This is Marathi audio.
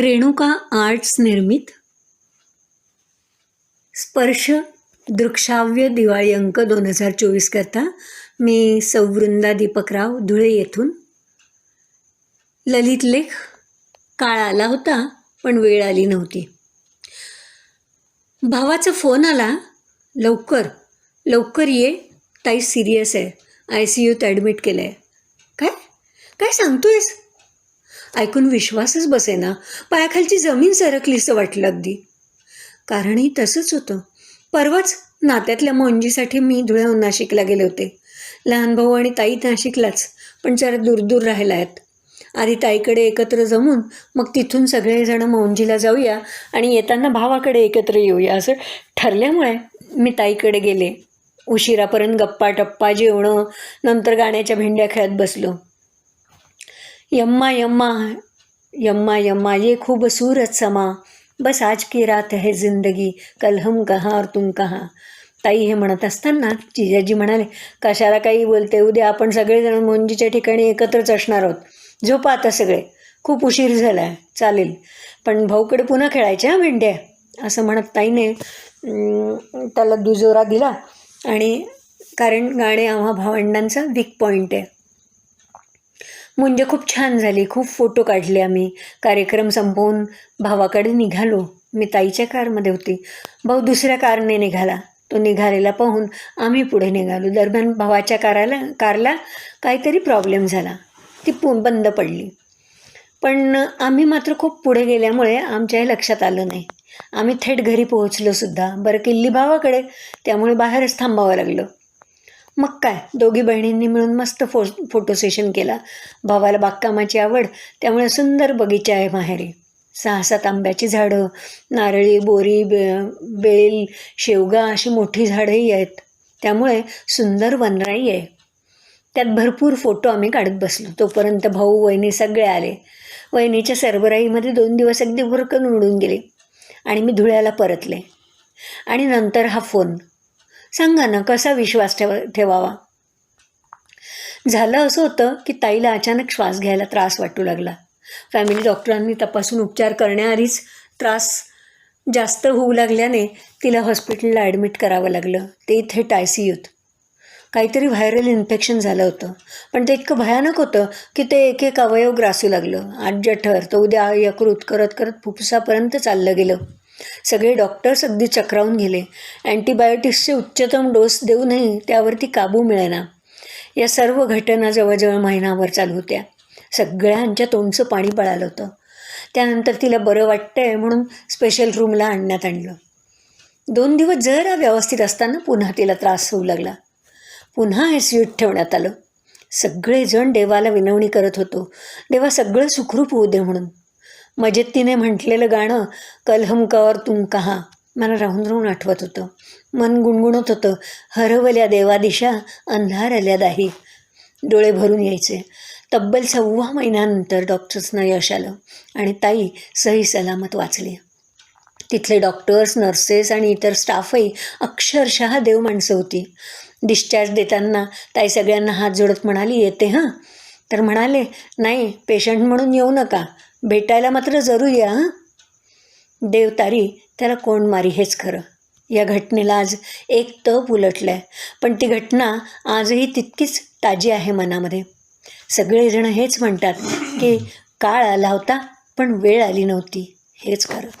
रेणुका आर्ट्स निर्मित. स्पर्श दृक्षाव्य दिवाळी अंक दोन हजार चोवीस करता मी सौवृंदा दीपकराव धुळे येथून. ललित लेख काळ आला होता पण वेळ आली नव्हती. भावाचा फोन आला लवकर लवकर ये ताई सिरियस आहे आय सी यूत ॲडमिट केलं आहे काय? काय सांगतोयस? ऐकून विश्वासच बसेना. पायाखालची जमीन सरकलीसं वाटलं अगदी. कारणही तसंच होतं. परवाच नात्यातल्या मोंजीसाठी मी धुळ्याहून नाशिकला गेले होते. लहान भाऊ आणि ताई नाशिकलाच पण जरा दूर दूर राहिला आहेत. आधी ताईकडे एकत्र जमून मग तिथून सगळेजण मौंजीला जाऊया आणि येताना भावाकडे एकत्र येऊया असं ठरल्यामुळे मी ताईकडे गेले. उशिरापर्यंत गप्पा टप्पा जेवणं नंतर गाण्याच्या भेंड्या खेळत बसलो. यम्मा यम्मा यम्मा यम्मा ये खूबसूरत समा। बस आज की रात है जिंदगी कल हम कहाँ और तुम कहाँ। ताई हे म्हणत असताना जिजाजी म्हणाले कशाला काही बोलते उद्या आपण सगळेजण मुंजीच्या ठिकाणी एकत्रच असणार आहोत. झोपा आता सगळे. खूप उशीर झाला आहे चालेल. पण भाऊकडे पुन्हा खेळायच्या हां भेंड्या? असं म्हणत ताईने त्याला दुजोरा दिला. आणि कारण गाणे आम्हा भावंडांचा वीक पॉईंट आहे. म्हणजे खूप छान झाली. खूप फोटो काढले आम्ही. कार्यक्रम संपवून भावाकडे निघालो. मी ताईच्या कारमध्ये होती. भाऊ दुसऱ्या कारने निघाला. तो निघालेला पाहून आम्ही पुढे निघालो. दरम्यान भावाच्या काराला कारला काहीतरी प्रॉब्लेम झाला. ती पु बंद पडली. पण आम्ही मात्र खूप पुढे गेल्यामुळे आमच्याही लक्षात आलं नाही. आम्ही थेट घरी पोहोचलो सुद्धा. बरं किल्ली भावाकडे. त्यामुळे बाहेरच थांबावं लागलं. मग काय? दोघी बहिणींनी मिळून मस्त फो फोटो सेशन केला. भावाला बागकामाची आवड त्यामुळे सुंदर बगीचा आहे माहेरी. सहा सात आंब्याची झाडं नारळी बोरी बे बेल शेवगा अशी मोठी झाडंही आहेत. त्यामुळे सुंदर वनराई आहे. त्यात भरपूर फोटो आम्ही काढत बसलो. तोपर्यंत भाऊ वहिनी सगळे आले. वहिनीच्या सरबराईमध्ये दोन दिवस अगदी भरकन उडून गेले आणि मी धुळ्याला परतले. आणि नंतर हा फोन सांगा ना कसा विश्वास ठेवा ठेवावा? झालं असं होतं की ताईला अचानक श्वास घ्यायला त्रास वाटू लागला. फॅमिली डॉक्टरांनी तपासून उपचार करण्याआधीच त्रास जास्त होऊ लागल्याने तिला हॉस्पिटलला ॲडमिट करावं लागलं. ते इथे टायसीयूत. काहीतरी व्हायरल इन्फेक्शन झालं होतं. पण ते इतकं भयानक होतं की ते एक एक अवयव ग्रासू लागलं. आज जठर तर उद्या यकृत करत करत फुफ्फुसापर्यंत चाललं गेलं. सगळे डॉक्टर्स अगदी चक्रावून गेले. अँटीबायोटिक्सचे उच्चतम डोस देऊनही त्यावरती काबू मिळेना. या सर्व घटना जवळजवळ महिनाभर चालू होत्या. सगळ्यांच्या तोंडचं पाणी पळालं होतं. त्यानंतर तिला बरं वाटतंय म्हणून स्पेशल रूमला आणण्यात आणलं. दोन दिवस जरा व्यवस्थित असताना पुन्हा तिला त्रास होऊ लागला. पुन्हा एस यूट ठेवण्यात आलं. सगळेजण देवाला विनवणी करत होतो. देवा सगळं सुखरूप होऊ दे म्हणून. मजेत तिने म्हटलेलं गाणं कलहम कवर तुम कहा. मला राहून राहून आठवत होतं. मन गुणगुणत होतं. हरवल्या देवादिशा अंधारल्या दाही. डोळे भरून यायचे. तब्बल सव्वा महिन्यानंतर डॉक्टर्सना यश आलं आणि ताई सही सलामत वाचली. तिथले डॉक्टर्स नर्सेस आणि इतर स्टाफही अक्षरशः देव माणसं होती. डिस्चार्ज देताना ताई सगळ्यांना हात जोडत म्हणाली येते हां? तर म्हणाले नाही पेशंट म्हणून येऊ नका. भेटायला मात्र जरूर या हां? त्याला कोण मारी हेच खरं. या घटनेला आज एक तप उलटलं आहे पण ती घटना आजही तितकीच ताजी आहे मनामध्ये. सगळेजण हेच म्हणतात की काळ आला होता पण वेळ आली नव्हती हेच खरं.